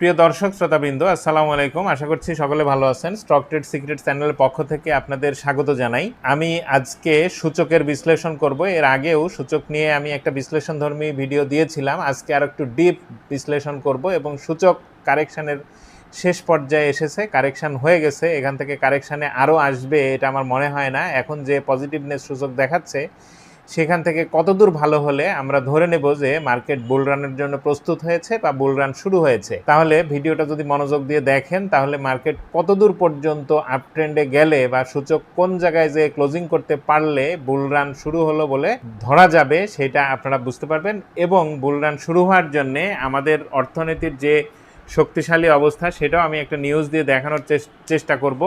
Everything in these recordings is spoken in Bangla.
প্রিয় দর্শক, শ্রোতাবৃন্দ, আসসালামু আলাইকুম। আশা করছি সকলে ভালো আছেন। স্টক ট্রেড সিক্রেট চ্যানেলের পক্ষ থেকে আপনাদের স্বাগত জানাই। আমি আজকে সূচকের বিশ্লেষণ করব। এর আগেও সূচক নিয়ে আমি একটা বিশ্লেষণধর্মী ভিডিও দিয়েছিলাম। আজকে আর একটু ডিপ বিশ্লেষণ করব এবং সূচক কারেকশানের শেষ পর্যায়ে এসেছে, কারেকশন হয়ে গেছে। এখান থেকে কারেকশানে আরও আসবে, এটা আমার মনে হয় না। এখন যে পজিটিভনেস সূচক দেখাচ্ছে সেখান থেকে কতদূর ভালো হলে আমরা ধরে নেব যে মার্কেট বুল রানের জন্য প্রস্তুত হয়েছে বা বুল রান শুরু হয়েছে। তাহলে ভিডিওটা যদি মনোযোগ দিয়ে দেখেন, তাহলে মার্কেট কতদূর পর্যন্ত আপ ট্রেন্ডে গেলে বা সূচক কোন জায়গায় যে ক্লোজিং করতে পারলে বুল রান শুরু হলো বলে ধরা যাবে, সেটা আপনারা বুঝতে পারবেন। এবং বুল রান শুরু হওয়ার জন্যে আমাদের অর্থনীতির যে শক্তিশালী অবস্থা, সেটাও আমি একটা নিউজ দিয়ে দেখানোর চেষ্টা করব।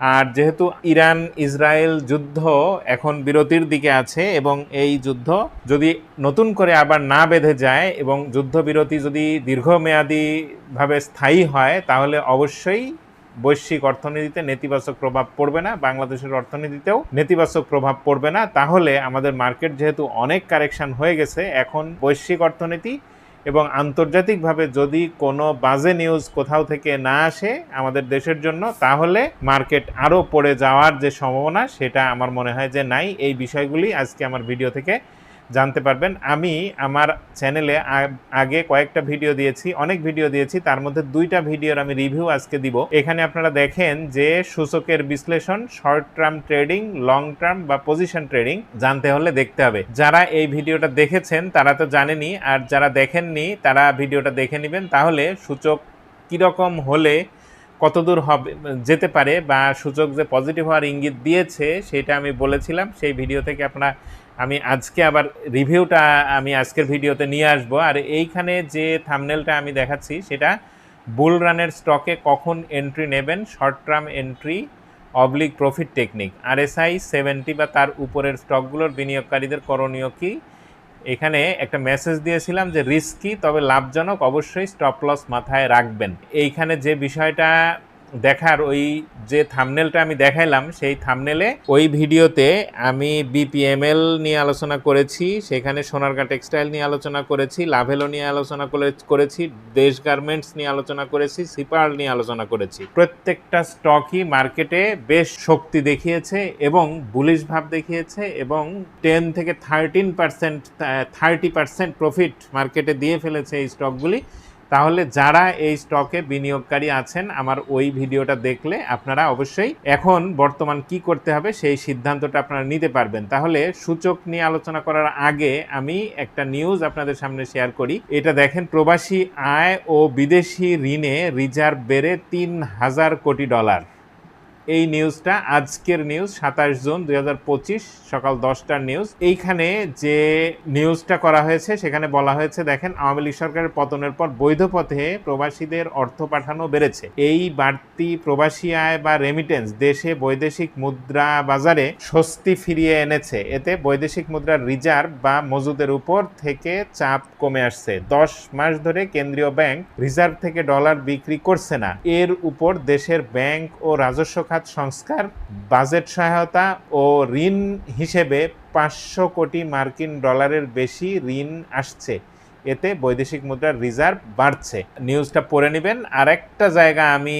আর যেহেতু ইরান, ইসরায়েল যুদ্ধ এখন বিরতির দিকে আছে এবং এই যুদ্ধ যদি নতুন করে আবার না বেঁধে যায় এবং যুদ্ধবিরতি যদি দীর্ঘমেয়াদীভাবে স্থায়ী হয়, তাহলে অবশ্যই বৈশ্বিক অর্থনীতিতে নেতিবাচক প্রভাব পড়বে না, বাংলাদেশের অর্থনীতিতেও নেতিবাচক প্রভাব পড়বে না। তাহলে আমাদের মার্কেট যেহেতু অনেক কারেকশন হয়ে গেছে, এখন বৈশ্বিক অর্থনীতি এবং আন্তর্জাতিকভাবে যদি কোনো বাজে নিউজ কোথাও থেকে না আসে আমাদের দেশের জন্য, তাহলে মার্কেট আরও পড়ে যাওয়ার যে সম্ভাবনা, সেটা আমার মনে হয় যে নাই। এই বিষয়গুলি আজকে আমার ভিডিও থেকে জানতে পারবেন। আমি আমার চ্যানেলে আগে কয়েকটা ভিডিও দিয়েছি, অনেক ভিডিও দিয়েছি, তার মধ্যে দুইটা ভিডিওর আমি রিভিউ আজকে দিব। এখানে আপনারা দেখেন যে সূচকের বিশ্লেষণ short term trading long term বা পজিশন ট্রেডিং জানতে হলে দেখতে হবে। যারা এই ভিডিওটা দেখেছেন, তারা তো জানেনই আর যারা দেখেননি, তারা ভিডিওটা দেখে নেবেন। তাহলে সূচক কীরকম হলে কতদূর হবে, যেতে পারে বা সূচক যে পজিটিভ হওয়ার ইঙ্গিত দিয়েছে, সেটা আমি বলেছিলাম। সেই ভিডিও থেকে আপনারা আমি আজকে আবার রিভিউটা আমি আজকের ভিডিওতে নিয়ে আসব। আর এইখানে যে থামনেলটা আমি দেখাচ্ছি, সেটা বুল রানের স্টকে কখন এন্ট্রি নেবেন? Short term entry oblique profit technique আর আরএসআই সেভেন্টি বা তার উপরের স্টকগুলোর বিনিয়োগকারীদের করণীয় কি? এখানে একটা মেসেজ দিয়েছিলাম যে রিস্কি তবে লাভজনক অবশ্যই স্টপ লস মাথায় রাখবেন। এইখানে যে বিষয়টা দেখার ওই যে থামনেলটা আমি দেখাইলাম, সেই থামনেলে ওই ভিডিওতে আমি বিপিএমএল নিয়ে আলোচনা করেছি, সেখানে সোনারগাঁ টেক্সটাইল নিয়ে আলোচনা করেছি, লাভেলো নিয়ে আলোচনা করে- করেছি, দেশ গার্মেন্টস নিয়ে আলোচনা করেছি সিপার্ল নিয়ে আলোচনা করেছি। প্রত্যেকটা স্টকই মার্কেটে বেশ শক্তি দেখিয়েছে এবং বুলিশ ভাব দেখিয়েছে এবং টেন থেকে thirteen percent thirty percent profit মার্কেটে দিয়ে ফেলেছে এই স্টকগুলি তাহলে যারা এই স্টকে বিনিয়োগকারী আছেন, আমার ওই ভিডিওটা দেখলে আপনারা অবশ্যই এখন বর্তমান কি করতে হবে সেই সিদ্ধান্তটা আপনারা নিতে পারবেন। তাহলে সূচক নিয়ে আলোচনা করার আগে আমি একটা নিউজ আপনাদের সামনে শেয়ার করি। এটা দেখেন, প্রবাসী আয় ও বিদেশি ঋণে রিজার্ভ বেড়ে তিন হাজার কোটি ডলার এই নিউজটা, আজকের নিউজ, সাতাশ জুন দুই হাজার পঁচিশ, সকাল দশটার নিউজ। এইখানে যে নিউজটা করা হয়েছে, সেখানে বলা হয়েছে, দেখেন, আওয়ামী লীগ সরকারের পতনের পর বৈধ পথে প্রবাসীদের অর্থ পাঠানো বেড়েছে। এই বাড়তি প্রবাসী আয় বা রেমিটেন্স দেশে বৈদেশিক মুদ্রা বাজারে স্বস্তি ফিরিয়ে এনেছে। এতে বৈদেশিক মুদ্রার রিজার্ভ বা মজুদের উপর থেকে চাপ কমে আসছে। দশ মাস ধরে কেন্দ্রীয় ব্যাংক রিজার্ভ থেকে ডলার বিক্রি করছে না। এর উপর দেশের ব্যাংক ও রাজস্ব খাত সংস্কার, বাজেট সহায়তা ও ঋণ হিসেবে পাঁচশো কোটি মার্কিন ডলারের বেশি ঋণ আসছে। এতে বৈদেশিক মুদ্রার রিজার্ভ বাড়ছে। নিউজটা পড়ে নেবেন। আর একটা জায়গা আমি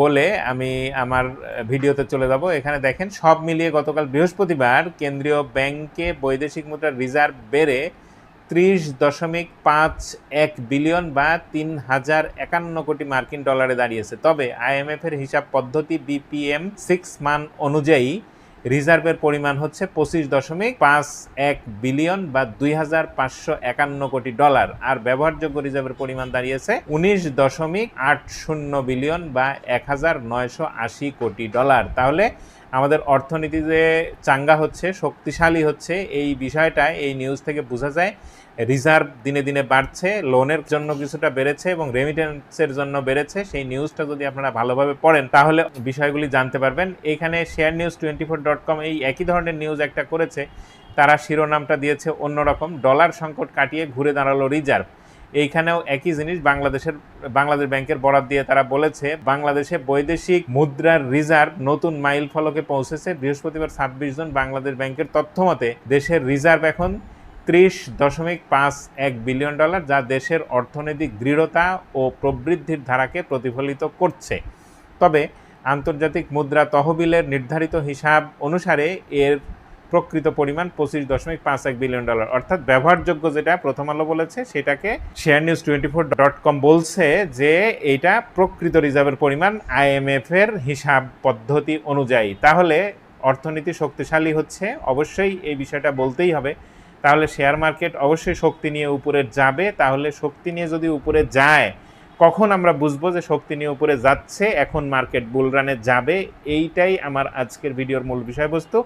বলে আমি আমার ভিডিওতে চলে যাব। এখানে দেখেন, সব মিলিয়ে গতকাল বৃহস্পতিবার কেন্দ্রীয় ব্যাংকে বৈদেশিক মুদ্রার রিজার্ভ বেড়ে ত্রিশ দশমিক পাঁচ এক বিলিয়ন বা তিন হাজার একান্ন কোটি মার্কিন ডলারে দাঁড়িয়েছে। তবে আইএমএফ এর হিসাব পদ্ধতি বিপিএম সিক্স মান অনুযায়ী রিজার্ভের পরিমাণ হচ্ছে পঁচিশ দশমিক পাঁচ এক বিলিয়ন বা দুই হাজার পাঁচশো একান্ন কোটি ডলার। আর ব্যবহারযোগ্য রিজার্ভের পরিমাণ দাঁড়িয়েছে উনিশ দশমিক আট শূন্য বিলিয়ন বা এক হাজার নয়শো আশি কোটি ডলার। তাহলে আমাদের অর্থনীতি যে চাঙ্গা হচ্ছে, শক্তিশালী হচ্ছে, এই বিষয়টা এই নিউজ থেকে বোঝা যায় রিজার্ভ দিনে দিনে বাড়ছে লোনের জন্য কিছুটা বেড়েছে এবং রেমিটেন্সের জন্য বেড়েছে। সেই নিউজটা যদি আপনারা ভালোভাবে পড়েন, তাহলে বিষয়গুলি জানতে পারবেন। এখানে share news twenty four dot com এই একই ধরনের নিউজ একটা করেছে। তারা শিরোনামটা দিয়েছে অন্যরকম ডলার সংকট কাটিয়ে ঘুরে দাঁড়াল রিজার্ভ এইখানেও একই জিনিস বাংলাদেশের, বাংলাদেশ ব্যাংকের বরাদ দিয়ে তারা বলেছে, বাংলাদেশে বৈদেশিক মুদ্রার রিজার্ভ নতুন মাইল ফলকে পৌঁছেছে। বৃহস্পতিবার ছাব্বিশ জন বাংলাদেশ ব্যাংকের তথ্য মতে, দেশের রিজার্ভ এখন ত্রিশ দশমিক পাঁচ এক বিলিয়ন ডলার, যা দেশের অর্থনৈতিক দৃঢ়তা ও প্রবৃদ্ধির ধারাকে প্রতিফলিত করছে। তবে আন্তর্জাতিক মুদ্রা তহবিলের নির্ধারিত হিসাব অনুসারে এর প্রকৃত পরিমাণ পঁচিশ দশমিক পাঁচ এক বিলিয়ন ডলার অর্থাৎ ব্যবহারযোগ্য যেটা প্রথম আলো বলেছে, সেটাকে share news twenty four dot com বলছে যে এইটা প্রকৃত রিজার্ভের পরিমাণ আইএমএফ এর হিসাব পদ্ধতি অনুযায়ী। তাহলে অর্থনীতি শক্তিশালী হচ্ছে, অবশ্যই এই বিষয়টা বলতেই হবে। তাহলে শেয়ার মার্কেট অবশ্যই শক্তি নিয়ে উপরে যাবে। তাহলে শক্তি নিয়ে যদি উপরে যায়, কখন আমরা বুঝব যে শক্তি নিয়ে উপরে যাচ্ছে? এখন মার্কেট বুলরানে যাবে। এইটাই আমার আজকের ভিডিওর মূল বিষয়বস্তু।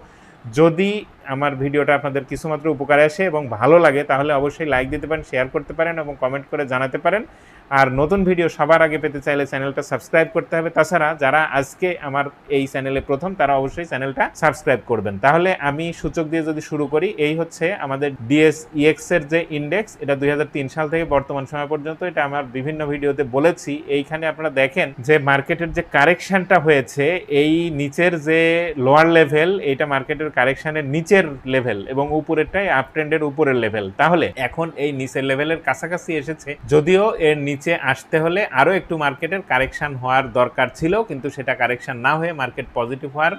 যদি আমার ভিডিওটা আপনাদের কিছুমাত্র উপকারে আসে এবং ভালো লাগে, তাহলে অবশ্যই লাইক দিতে পারেন শেয়ার করতে পারেন এবং কমেন্ট করে জানাতে পারেন। আর নতুন ভিডিও সবার আগে পেতে চাইলে চ্যানেলটা সাবস্ক্রাইব করতে হবে। তাছাড়া যারা আজকে আমার এই চ্যানেলে প্রথম, তারা অবশ্যই চ্যানেলটা সাবস্ক্রাইব করবেন। তাহলে আমি সূচক দিয়ে যদি শুরু করি, এই হচ্ছে আমাদের ডিএস ইএক্স এর যে ইন্ডেক্স এটা দু হাজার তিন সাল থেকে বর্তমান সময় পর্যন্ত, এটা আমার বিভিন্ন ভিডিওতে বলেছি। এইখানে আপনারা দেখেন যে মার্কেটের যে কারেকশনটা হয়েছে, এই নিচের যে লোয়ার লেভেল এটা মার্কেটের কারেকশনের নিচের লেভেল এবং উপরেরটাই আপ ট্রেন্ডের উপরের লেভেল তাহলে এখন এই নিচের লেভেলের কাছাকাছি এসেছে। যদিও এর নিচে আসতে হলে আরও একটু মার্কেটের কারেকশান হওয়ার দরকার ছিল, কিন্তু সেটা কারেকশান না হয়ে মার্কেট পজিটিভ হওয়ার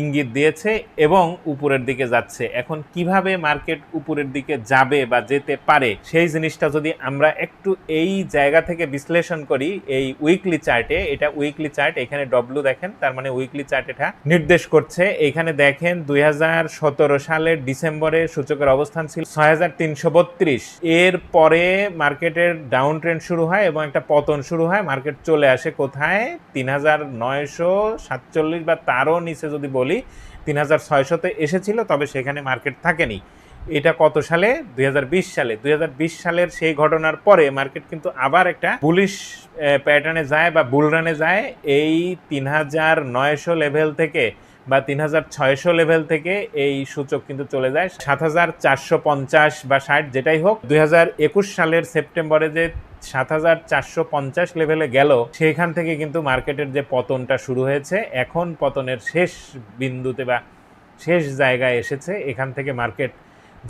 ইঙ্গিত দিয়েছে এবং উপরের দিকে যাচ্ছে। এখন কীভাবে মার্কেট উপরের দিকে যাবে বা যেতে পারে, সেই জিনিসটা যদি আমরা একটু এই জায়গা থেকে বিশ্লেষণ করি, এই উইকলি চার্টে এটা উইকলি চার্ট এখানে ডব্লু দেখেন, তার মানে উইকলি চার্ট এটা নির্দেশ করছে। এখানে দেখেন দুই হাজার সতেরো সালের ডিসেম্বরে সূচকের অবস্থান ছিল ছয় হাজার তিনশো বত্রিশ। এর পরে মার্কেটের ডাউন ট্রেন্ড শুরু হয় এবং একটা পতন শুরু হয়। মার্কেট চলে আসে কোথায়? তিন হাজার নয়শো সাতচল্লিশ বা তারও নিচে যদি তিন হাজার ছয়শোতে এসেছিল, তবে সেখানে মার্কেট থাকেনি। এটা কত সালে? দুই সালে। দুই সালের সেই ঘটনার পরে মার্কেট কিন্তু আবার একটা বুলিশ প্যাটার্নে যায় বা বুলরানে যায়। এই তিন হাজার নয়শো লেভেল থেকে বা তিন হাজার ছয়শো লেভেল থেকে এই সূচক কিন্তু চলে যায়। সাত হাজার চারশো পঞ্চাশ বা ষাট যেটাই হোক, দুই হাজার একুশ সালের সেপ্টেম্বরে যে সাত হাজার চারশো পঞ্চাশ লেভেলে গেল। সেখান থেকে কিন্তু মার্কেটের যে পতনটা শুরু হয়েছে, এখন পতনের শেষ বিন্দুতে বা শেষ জায়গায় এসেছে। এখান থেকে মার্কেট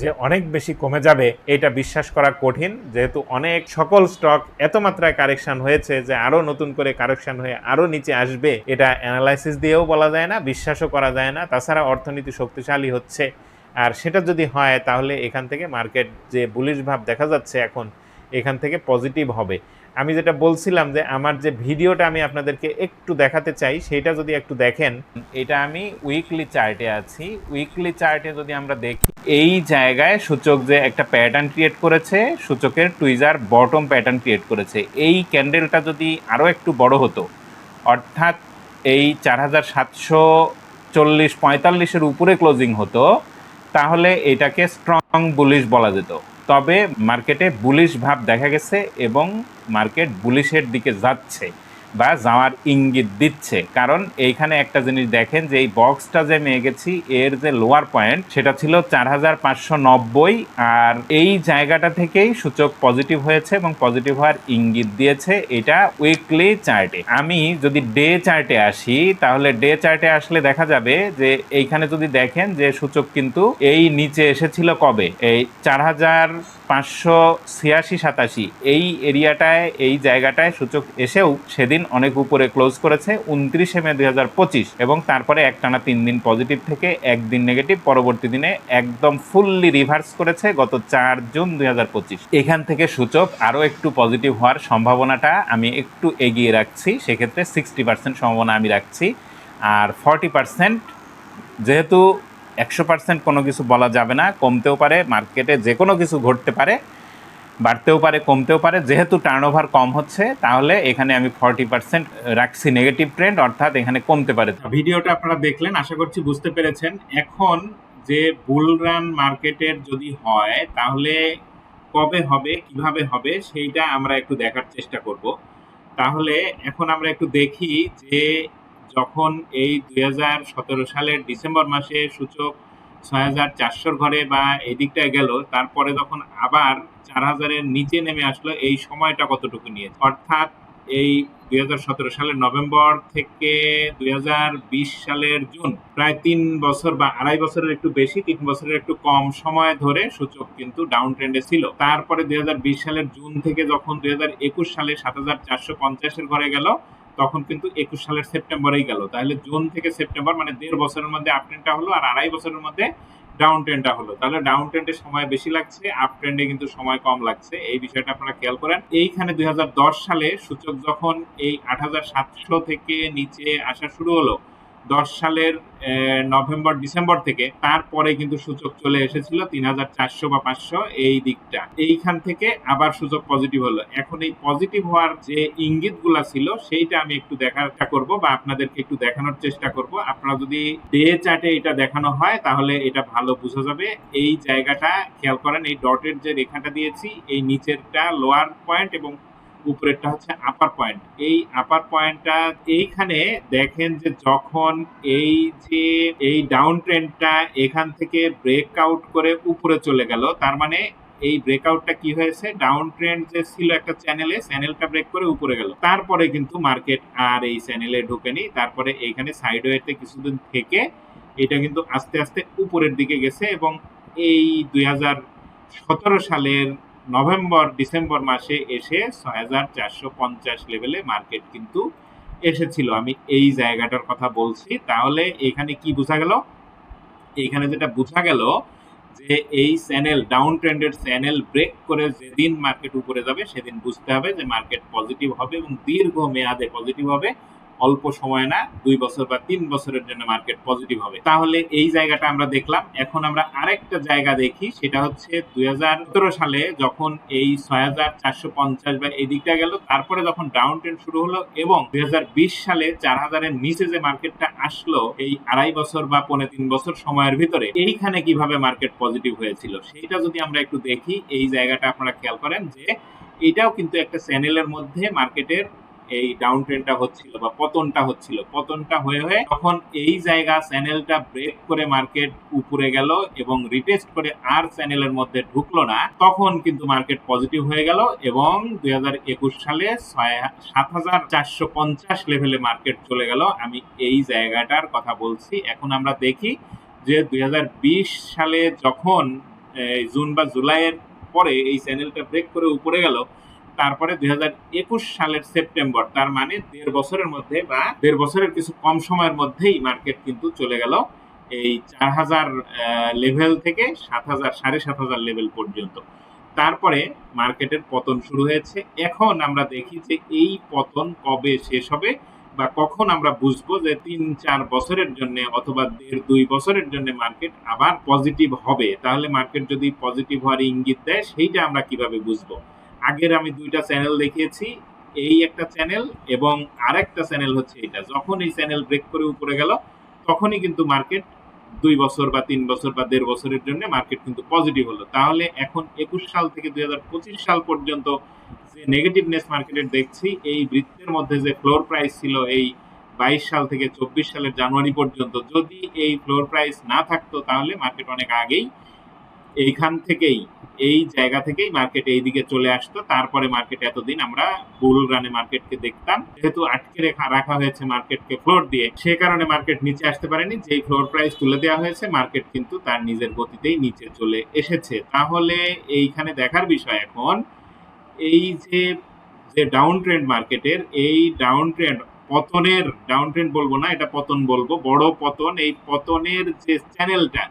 যে অনেক বেশি কমে যাবে, এটা বিশ্বাস করা কঠিন। যেহেতু অনেক সকল স্টক এত মাত্রায় কারেকশন হয়েছে যে আরও নতুন করে কারেকশন হয়ে আরও নিচে আসবে, এটা অ্যানালাইসিস দিয়েও বলা যায় না, বিশ্বাসও করা যায় না। তাছাড়া অর্থনীতি শক্তিশালী হচ্ছে। আর সেটা যদি হয়, তাহলে এখান থেকে মার্কেট যে বুলিশ ভাব দেখা যাচ্ছে এখন এখান থেকে পজিটিভ হবে। আমি যেটা বলছিলাম যে, আমার যে ভিডিওটা আমি আপনাদেরকে একটু দেখাতে চাই, সেটা যদি একটু দেখেন। এটা আমি উইকলি চার্টে আছি। উইকলি চার্টে যদি আমরা দেখি, এই জায়গায় সূচক যে একটা প্যাটার্ন ক্রিয়েট করেছে, সূচকের টুইজার বটম প্যাটার্ন ক্রিয়েট করেছে। এই ক্যান্ডেলটা যদি আরও একটু বড় হতো, অর্থাৎ এই চার হাজার সাতশো চল্লিশ পঁয়তাল্লিশের উপরে ক্লোজিং হতো, তাহলে এটাকে স্ট্রং বুলিশ বলা যেত। তবে মার্কেটে বুলিশ ভাব দেখা গেছে এবং মার্কেট বুলিশের দিকে যাচ্ছে। বা যাওয়ার ইঙ্গিত দিচ্ছে। কারণ এইখানে একটা জিনিস দেখেন যে এই বক্সটা যে মেয়ে গেছি এর যে লোয়ার পয়েন্ট সেটা ছিল চার হাজার পাঁচশো নব্বই আর এই জায়গাটা থেকেই সূচক পজিটিভ হয়েছে এবং পজিটিভ হওয়ার ইঙ্গিত দিয়েছে এটা উইকলি চার্টে আমি যদি ডে চার্টে আসি, তাহলে ডে চার্টে আসলে দেখা যাবে যে এইখানে যদি দেখেন যে সূচক কিন্তু এই নিচে এসেছিল কবে? এই চার হাজার পাঁচশো ছিয়াশি সাতাশি। এই এরিয়াটায়, এই জায়গাটায় সূচক এসেও সেদিন অনেক উপরে ক্লোজ করেছে উনত্রিশে মে দুই হাজার পঁচিশ এবং তারপরে একটানা তিন দিন পজিটিভ থেকে একদিন নেগেটিভ পরবর্তী দিনে একদম ফুললি রিভার্স করেছে গত চার জুন দুই হাজার পঁচিশ। এখান থেকে সূচক আরও একটু পজিটিভ হওয়ার সম্ভাবনাটা আমি একটু এগিয়ে রাখছি, সেক্ষেত্রে সিক্সটি পার্সেন্ট সম্ভাবনা আমি রাখছি। আর ফর্টি পার্সেন্ট যেহেতু একশো পার্সেন্ট কোনো কিছু বলা যাবে না, কমতেও পারে মার্কেটে যে কোনো কিছু ঘটতে পারে, বাড়তেও পারে, কমতেও পারে, যেহেতু টার্নওভার কম হচ্ছে, তাহলে এখানে আমি ফর্টি পার্সেন্ট রাখছি নেগেটিভ ট্রেন্ড অর্থাৎ এখানে কমতে পারে। ভিডিওটা আপনারা দেখলেন, আশা করছি বুঝতে পেরেছেন। এখন যে বুল রান মার্কেটের যদি হয়, তাহলে কবে হবে, কীভাবে হবে, সেইটা আমরা একটু দেখার চেষ্টা করব। তাহলে এখন আমরা একটু দেখি যে যখন এই দুই হাজার সতেরো সালের ডিসেম্বর মাসে সূচক ছয় হাজার চারশোর ঘরে বা এই দিকটায় গেল, তারপরে যখন আবার চার হাজারের নিচে নেমে আসলো, এই সময়টা কতটুকু নিয়ে? অর্থাৎ এই দুই হাজার সতেরো সালের নভেম্বর থেকে দুই হাজার বিশ সালের জুন, প্রায় তিন বছর বা আড়াই বছরের একটু বেশি, তিন বছরের একটু কম সময় ধরে সূচক কিন্তু ডাউন ট্রেন্ডে ছিল। তারপরে দুই হাজার বিশ সালের জুন থেকে যখন দুই হাজার একুশ সালে সাত হাজার চারশো পঞ্চাশের ঘরে গেল তখন কিন্তু একুশ সালের সেপ্টেম্বরেই গেল। তাহলে জুন থেকে সেপ্টেম্বর মানে দেড় বছরের মধ্যে আপ ট্রেনটা হলো আর আড়াই বছরের মধ্যে ডাউন ট্রেনটা হলো। তাহলে ডাউন ট্রেন্ডে সময় বেশি লাগছে আপ ট্রেন্ডে কিন্তু সময় কম লাগছে। এই বিষয়টা আপনারা খেয়াল করেন। এইখানে দুই হাজার দশ সালে সূচক যখন এই আট হাজার সাতশো থেকে নিচে আসা শুরু হলো দশ সালের নভেম্বর, ডিসেম্বর থেকে তারপরে কিন্তু সূচক চলে এসেছিল তিন হাজার চারশো বা পাঁচশো এই দিকটা। এইখান থেকে আবার সূচক পজিটিভ হলো। এখন এই পজিটিভ হওয়ার যে ইঙ্গিতগুলো ছিল, সেইটা আমি একটু দেখার চেষ্টা করব বা আপনাদেরকে একটু দেখানোর চেষ্টা করব। আপনারা যদি ডে চার্টে এটা দেখানো হয়, তাহলে এটা ভালো বোঝা যাবে। এই জায়গাটা খেয়াল করেন, এই ডটের যে রেখাটা দিয়েছি, এই নিচেরটা লোয়ার পয়েন্ট এবং উপরেরটা হচ্ছে আপার পয়েন্ট এই আপার পয়েন্টটা এইখানে দেখেন যে যখন এই যে এই ডাউন ট্রেন্ডটা এখান থেকে ব্রেক আউট করে উপরে চলে গেল, তার মানে এই ব্রেকআউটটা কি হয়েছে? ডাউন ট্রেন্ড যে ছিল একটা চ্যানেলে চ্যানেলটা ব্রেক করে উপরে গেল। তারপরে কিন্তু মার্কেট আর এই চ্যানেলে ঢোকেনি। তারপরে এইখানে সাইডওয়েতে কিছুদিন থেকে এটা কিন্তু আস্তে আস্তে উপরের দিকে গেছে এবং এই দুই হাজার সতেরো সালের নভেম্বর, ডিসেম্বর মাসে এসে ছয় হাজার চারশো পঞ্চাশ লেভেলে মার্কেট কিন্তু এসেছিল। আমি এই জায়গাটার কথা বলছি। তাহলে এখানে কি বোঝা গেল? এখানে যেটা বোঝা গেল যে এই চ্যানেল ডাউন ট্রেন্ডের চ্যানেল ব্রেক করে যেদিন মার্কেট উপরে যাবে, সেদিন বুঝতে হবে যে মার্কেট পজিটিভ হবে এবং দীর্ঘ মেয়াদে পজিটিভ হবে। অল্প সময় না, দুই বছর বা তিন বছরের জন্য মার্কেট পজিটিভ হবে। তাহলে এই জায়গাটা আমরা দেখলাম। এখন আমরা আরেকটা জায়গা দেখি, সেটা হচ্ছে দুই হাজার সতেরো সালে যখন এই ছয় হাজার চারশো পঞ্চাশ বা এই দিকটা গেল, তারপরে যখন ডাউন ট্রেন্ড শুরু হলো এবং দুই হাজার বিশ সালে চার হাজারের নিচে যে মার্কেটটা আসলো, এই আড়াই বছর বা পৌনে তিন বছর সময়ের ভিতরে, এইখানে কীভাবে মার্কেট পজিটিভ হয়েছিল? সেইটা যদি আমরা একটু দেখি, এই জায়গাটা আপনারা খেয়াল করেন যে, এটাও কিন্তু একটা চ্যানেলের মধ্যে মার্কেটের এই ডাউন ট্রেন্ডটা হচ্ছিল বা পতনটা হচ্ছিল। পতনটা হয়ে হয়ে তখন এই জায়গা চ্যানেলটা ব্রেক করে মার্কেট উপরে গেল এবং রিটেস্ট করে আর চ্যানেলের মধ্যে ঢুকলো না, তখন কিন্তু মার্কেট পজিটিভ হয়ে গেল এবং দুই হাজার একুশ সালে সাত হাজার চারশো পঞ্চাশ লেভেলে মার্কেট চলে গেল। আমি এই জায়গাটার কথা বলছি। এখন আমরা দেখি যে দুই হাজার বিশ সালে যখন জুন বা জুলাইয়ের পরে এই চ্যানেলটা ব্রেক করে উপরে গেল তারপরে দুই হাজার একুশ সালের সেপ্টেম্বর, তার মানে দেড় বছরের মধ্যে বা দেড় বছরের কিছু কম সময়ের মধ্যেই মার্কেট কিন্তু চলে গেল এই চার হাজার লেভেল থেকে সাত হাজার সাড়ে সাত হাজার লেভেল পর্যন্ত। তারপরে মার্কেটের পতন শুরু হয়েছে। এখন আমরা দেখি যে এই পতন কবে শেষ হবে বা কখন আমরা বুঝব যে তিন, চার বছরের জন্য অথবা দেড়, দুই বছরের জন্য মার্কেট আবার পজিটিভ হবে। তাহলে মার্কেট যদি পজিটিভ হওয়ার ইঙ্গিত দেয়, সেইটা আমরা কীভাবে বুঝব? আগের আমি দুইটা চ্যানেল দেখিয়েছি, এই একটা চ্যানেল এবং আরেকটা চ্যানেল হচ্ছে এটা। যখন এই চ্যানেল ব্রেক করে উপরে গেল, তখনই কিন্তু মার্কেট দুই বছর বা তিন বছর বা দেড় বছরের জন্য মার্কেট কিন্তু পজিটিভ হলো। তাহলে এখন একুশ সাল থেকে দুই হাজার পঁচিশ সাল পর্যন্ত যে নেগেটিভনেস মার্কেটের দেখছি, এই বৃত্তের মধ্যে যে ফ্লোর প্রাইস ছিল এই বাইশ সাল থেকে চব্বিশ সালের জানুয়ারি পর্যন্ত, যদি এই ফ্লোর প্রাইস না থাকতো, তাহলে মার্কেট অনেক আগেই এইখান থেকেই, এই জায়গা থেকেই মার্কেট এই দিকে চলে আসতো। তারপরে মার্কেট এতদিন আমরা বুল রানে মার্কেটকে দেখতাম। যেহেতু আটকে রেখা, রাখা হয়েছে মার্কেটকে ফ্লোর দিয়ে, সে কারণে মার্কেট নিচে আসতে পারেনি। যেই ফ্লোর প্রাইস তুলে দেওয়া হয়েছে মার্কেট কিন্তু তার নিজের গতিতেই নিচে চলে এসেছে। তাহলে এইখানে দেখার বিষয় এখন, এই যে যে ডাউন ট্রেন্ড মার্কেটের এই ডাউন ট্রেন্ড পতনের ডাউন ট্রেন্ড বলব না, এটা পতন বলব, বড় পতন, এই পতনের যে চ্যানেলটা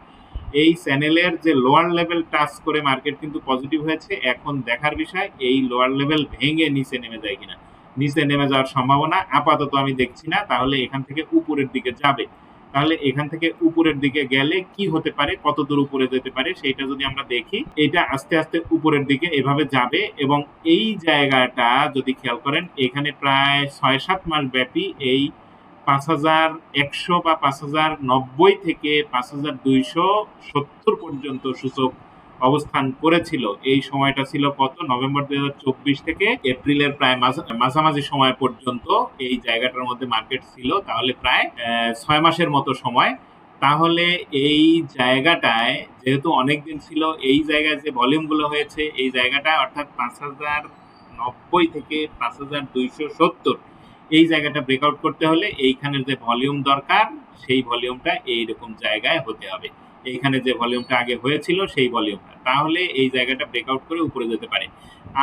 এই চ্যানেলের যে লোয়ার লেভেল টাচ করে মার্কেট কিন্তু পজিটিভ হয়েছে, এখন দেখার বিষয়, এই লোয়ার লেভেল ভেঙে নিচে নেমে যায় কিনা। নিচে নেমে যাওয়ার সম্ভাবনা আপাতত আমি দেখছি না, তাহলে এখান থেকে উপরের দিকে যাবে। তাহলে এখান থেকে উপরের দিকে গেলে কি হতে পারে, কত দূর উপরে যেতে পারে, সেইটা যদি আমরা দেখি, এটা আস্তে আস্তে উপরের দিকে এভাবে যাবে এবং এই জায়গাটা যদি খেয়াল করেন, এখানে প্রায় ছয় সাত মাস ব্যাপী এই পাঁচ হাজার একশো বা পাঁচ হাজার নব্বই থেকে পাঁচ হাজার দুইশো সত্তর পর্যন্ত সূচক অবস্থান করেছিল। এই সময়টা ছিল কত? নভেম্বর দুই হাজার চব্বিশ থেকে এপ্রিলের প্রায় মাঝা- মাঝামাঝি সময় পর্যন্ত এই জায়গাটার মধ্যে মার্কেট ছিল। তাহলে প্রায় ছয় মাসের মতো সময়। তাহলে এই জায়গাটায় যেহেতু অনেক দিন ছিল, এই জায়গায় যে ভলিউমগুলো হয়েছে, এই জায়গাটা অর্থাৎ পাঁচ হাজার নব্বই থেকে পাঁচ হাজার দুইশো সত্তর এই জায়গাটা ব্রেকআউট করতে হলে এইখানের যে ভলিউম দরকার, সেই ভলিউমটা এইরকম জায়গায় হতে হবে। এইখানে যে ভলিউমটা আগে হয়েছিল, সেই ভলিউমটা তাহলে এই জায়গাটা ব্রেকআউট করে উপরে যেতে পারে।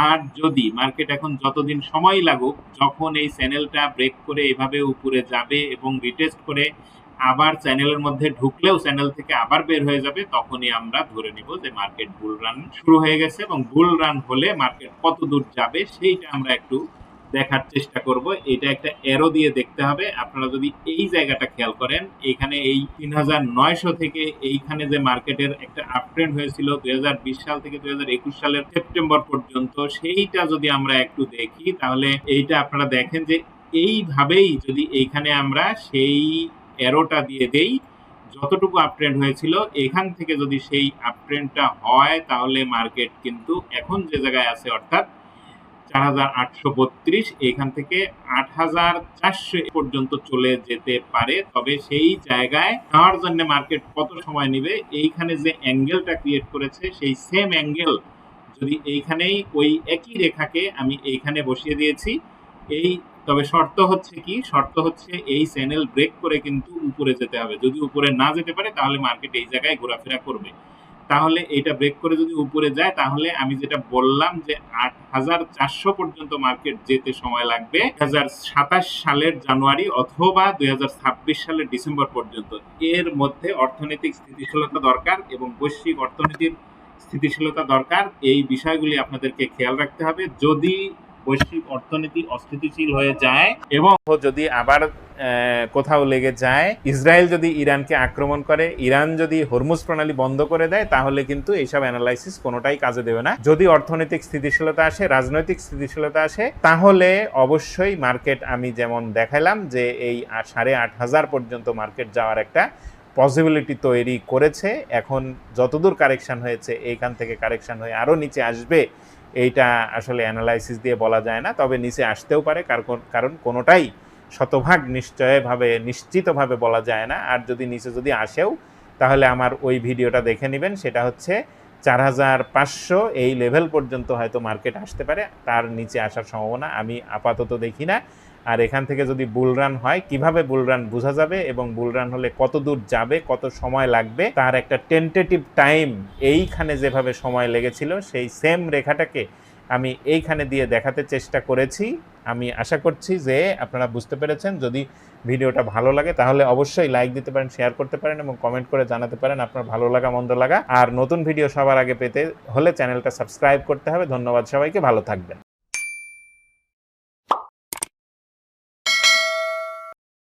আর যদি মার্কেট এখন যতদিন সময় লাগুক, যখন এই চ্যানেলটা ব্রেক করে এভাবে উপরে যাবে এবং রিটেস্ট করে আবার চ্যানেলের মধ্যে ঢুকলেও চ্যানেল থেকে আবার বের হয়ে যাবে, তখনই আমরা ধরে নিব যে মার্কেট বুল রান শুরু হয়ে গেছে এবং বুল রান হলে মার্কেট কত দূর যাবে, সেইটা আমরা একটু দেখার চেষ্টা করব। এটা একটা এরো দিয়ে দেখতে হবে। আপনারা যদি এই জায়গাটা খেয়াল করেন, এখানে এই তিন হাজার নয়শো থেকে এইখানে যে মার্কেটের একটা আপট্রেন্ড হয়েছিল দুই হাজার বিশ সাল থেকে দুই হাজার একুশ সালের সেপ্টেম্বর পর্যন্ত, সেইটা যদি আমরা একটু দেখি, তাহলে এইটা আপনারা দেখেন যে এইভাবেই যদি এইখানে আমরা সেই এরোটা দিয়ে দেই, যতটুকু আপট্রেন্ড হয়েছিল, এখান থেকে যদি সেই আপট্রেন্ডটা হয়, তাহলে মার্কেট কিন্তু এখন যে জায়গায় আছে, অর্থাৎ চার হাজার আটশো বত্রিশ, এখান থেকে আট হাজার চারশো পর্যন্ত চলে যেতে পারে। তবে সেই জায়গায় যাওয়ার জন্য মার্কেট কত সময় নেবে, এইখানে যে অ্যাঙ্গেলটা ক্রিয়েট করেছে, সেই সেম অ্যাঙ্গেল যদি এইখানেই ওই একই রেখাকে আমি এইখানে বসিয়ে দিয়েছি, এই তবে শর্ত হচ্ছে কি? শর্ত হচ্ছে এই চ্যানেল ব্রেক করে কিন্তু উপরে যেতে হবে। যদি উপরে না যেতে পারে, তাহলে মার্কেট এই জায়গায় ঘোরাফেরা করবে। তাহলে এটা ব্রেক করে যদি উপরে যায়, তাহলে আমি যেটা বললাম যে আট হাজার চারশো পর্যন্ত মার্কেট যেতে সময় লাগবে সাতাশ সালের জানুয়ারি অথবা দুই হাজার ছাব্বিশ সালের ডিসেম্বর পর্যন্ত। এর মধ্যে অর্থনৈতিক স্থিতিশীলতা দরকার এবং বৈশ্বিক অর্থনীতির স্থিতিশীলতা দরকার। এই বিষয়গুলি আপনাদেরকে খেয়াল রাখতে হবে। যদি বৈশ্বিক অর্থনীতি অস্থিতিশীল হয়ে যায় এবং যদি আবার কোথাও লেগে যায়। ইসরায়েল যদি ইরানকে আক্রমণ করে, ইরান যদি হরমুজ প্রণালী বন্ধ করে দেয়, তাহলে কিন্তু এইসব অ্যানালাইসিস কোনোটাই কাজে দেবে না। যদি অর্থনৈতিক স্থিতিশীলতা আসে, রাজনৈতিক স্থিতিশীলতা আসে, তাহলে অবশ্যই মার্কেট আমি যেমন দেখালাম যে এই সাড়ে আট হাজার পর্যন্ত মার্কেট যাওয়ার একটা পসিবিলিটি তৈরি করেছে। এখন যতদূর কারেকশন হয়েছে, এইখান থেকে কারেকশন হয়ে আরও নিচে আসবে, এইটা আসলে অ্যানালাইসিস দিয়ে বলা যায় না। তবে নিচে আসতেও পারে কারণ কারণ কোনোটাই শতভাগ নিশ্চয়ভাবে, নিশ্চিতভাবে বলা যায় না। আর যদি নিচে যদি আসেও, তাহলে আমার ওই ভিডিওটা দেখে নেবেন। সেটা হচ্ছে চার হাজার পাঁচশো এই লেভেল পর্যন্ত হয়তো মার্কেট আসতে পারে। তার নিচে আসার সম্ভাবনা আমি আপাতত দেখি না। আর এখান থেকে যদি বুলরান হয়, কীভাবে বুলরান বোঝা যাবে এবং বুলরান হলে কত দূর যাবে, কত সময় লাগবে, তার একটা টেন্টেটিভ টাইম এইখানে যেভাবে সময় লেগেছিল, সেই সেম রেখাটাকে আমি এইখানে দিয়ে দেখাতে চেষ্টা করেছি। আমি আশা করছি যে আপনারা বুঝতে পেরেছেন। যদি ভিডিওটা ভালো লাগে তাহলে অবশ্যই লাইক দিতে পারেন শেয়ার করতে পারেন এবং কমেন্ট করে জানাতে পারেন আপনার ভালো লাগা, মন্দ লাগা। আর নতুন ভিডিও সবার আগে পেতে হলে চ্যানেলটা সাবস্ক্রাইব করতে হবে। ধন্যবাদ সবাইকে, ভালো থাকবেন।